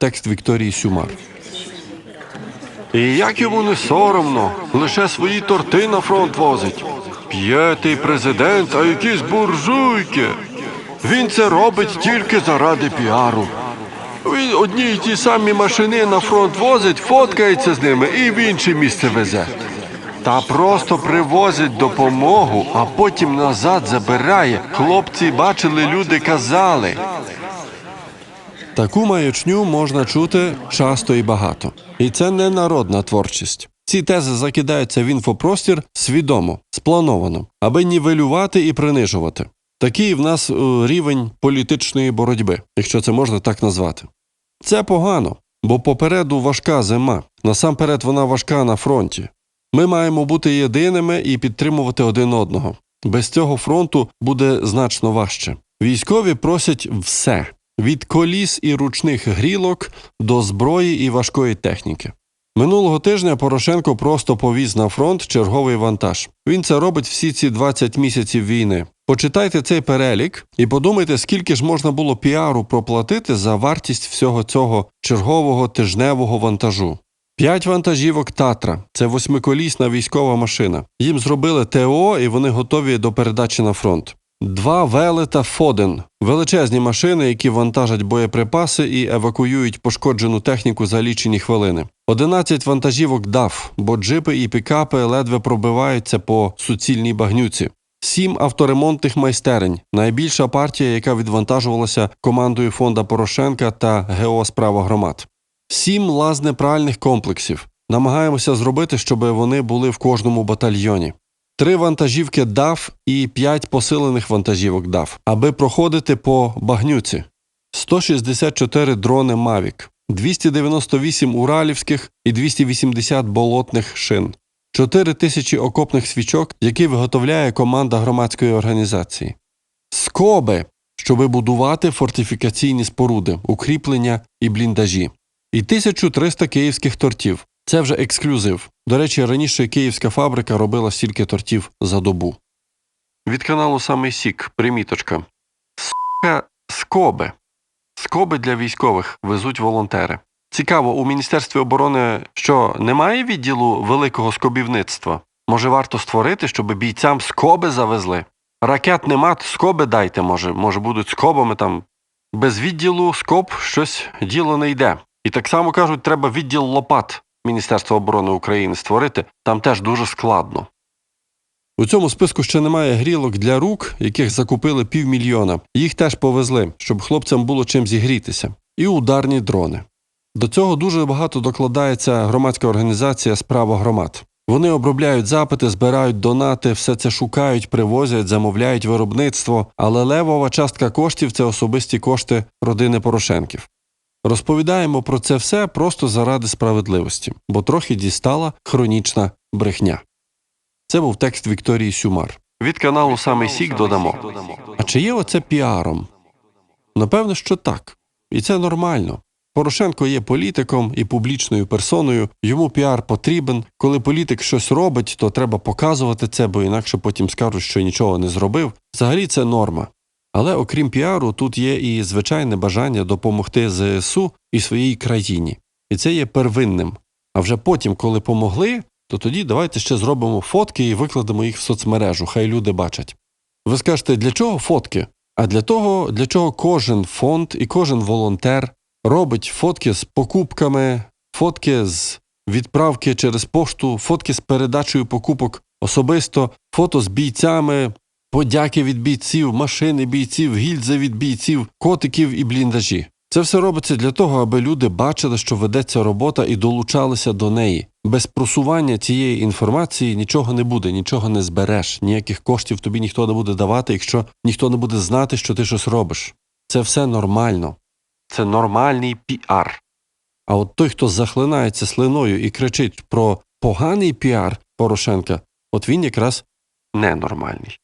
Текст Вікторії Сюмар. І як йому не соромно, лише свої торти на фронт возить. П'ятий президент, а якісь буржуйки. Він це робить тільки заради піару. Він одні й ті самі машини на фронт возить, фоткається з ними і в інше місце везе. Та просто привозить допомогу, а потім назад забирає. Хлопці бачили, люди казали. Таку маячню можна чути часто і багато. І це не народна творчість. Ці тези закидаються в інфопростір свідомо, сплановано, аби нівелювати і принижувати. Такий в нас е, рівень політичної боротьби, якщо це можна так назвати. Це погано, бо попереду важка зима. Насамперед вона важка на фронті. Ми маємо бути єдиними і підтримувати один одного. Без цього фронту буде значно важче. Військові просять все від коліс і ручних грілок до зброї і важкої техніки. Минулого тижня Порошенко просто повіз на фронт черговий вантаж. Він це робить всі ці 20 місяців війни. Почитайте цей перелік і подумайте, скільки ж можна було піару проплатити за вартість всього цього чергового тижневого вантажу. П'ять вантажівок Татра це восьмиколісна військова машина. Їм зробили ТО і вони готові до передачі на фронт. Два велета Фоден величезні машини, які вантажать боєприпаси і евакуюють пошкоджену техніку за лічені хвилини. 11 вантажівок ДАФ, бо джипи і пікапи ледве пробиваються по суцільній багнюці. Сім авторемонтних майстерень найбільша партія, яка відвантажувалася командою фонда Порошенка та ГО справа громад. Сім лазнепральних комплексів. Намагаємося зробити, щоб вони були в кожному батальйоні. Три вантажівки ДАФ і п'ять посилених вантажівок ДАФ, аби проходити по багнюці. 164 дрони Мавік, 298 уралівських і 280 болотних шин, 4 тисячі окопних свічок, які виготовляє команда громадської організації, скоби, щоби будувати фортифікаційні споруди, укріплення і бліндажі, і 1300 київських тортів. Це вже ексклюзив. До речі, раніше київська фабрика робила стільки тортів за добу. Від каналу Самий Сік, приміточка. Сука, скоби. Скоби для військових везуть волонтери. Цікаво, у Міністерстві оборони що немає відділу великого скобівництва? Може, варто створити, щоб бійцям скоби завезли? Ракет нема, скоби дайте, може, може, будуть скобами там. Без відділу скоб щось діло не йде. І так само кажуть, треба відділ лопат Міністерства оборони України створити, там теж дуже складно. У цьому списку ще немає грілок для рук, яких закупили півмільйона. Їх теж повезли, щоб хлопцям було чим зігрітися. І ударні дрони. До цього дуже багато докладається громадська організація Справа громад. Вони обробляють запити, збирають донати, все це шукають, привозять, замовляють виробництво, але левова частка коштів це особисті кошти родини Порошенків. Розповідаємо про це все просто заради справедливості, бо трохи дістала хронічна брехня. Це був текст Вікторії Сюмар. Від каналу Самий Сік додамо. А чи є оце піаром? Напевно, що так. І це нормально. Порошенко є політиком і публічною персоною. Йому піар потрібен. Коли політик щось робить, то треба показувати це, бо інакше потім скажуть, що нічого не зробив. Взагалі це норма. Але окрім піару, тут є і звичайне бажання допомогти ЗСУ і своїй країні. І це є первинним. А вже потім, коли помогли, то тоді давайте ще зробимо фотки і викладемо їх в соцмережу, хай люди бачать. Ви скажете, для чого фотки? А для того, для чого кожен фонд і кожен волонтер робить фотки з покупками, фотки з відправки через пошту, фотки з передачею покупок особисто, фото з бійцями, подяки від бійців, машини бійців, гільзи від бійців, котиків і бліндажі. Це все робиться для того, аби люди бачили, що ведеться робота і долучалися до неї. Без просування цієї інформації нічого не буде, нічого не збереш, ніяких коштів тобі ніхто не буде давати, якщо ніхто не буде знати, що ти щось робиш. Це все нормально. Це нормальний піар. А от той, хто захлинається слиною і кричить про поганий піар Порошенка, от він якраз ненормальний.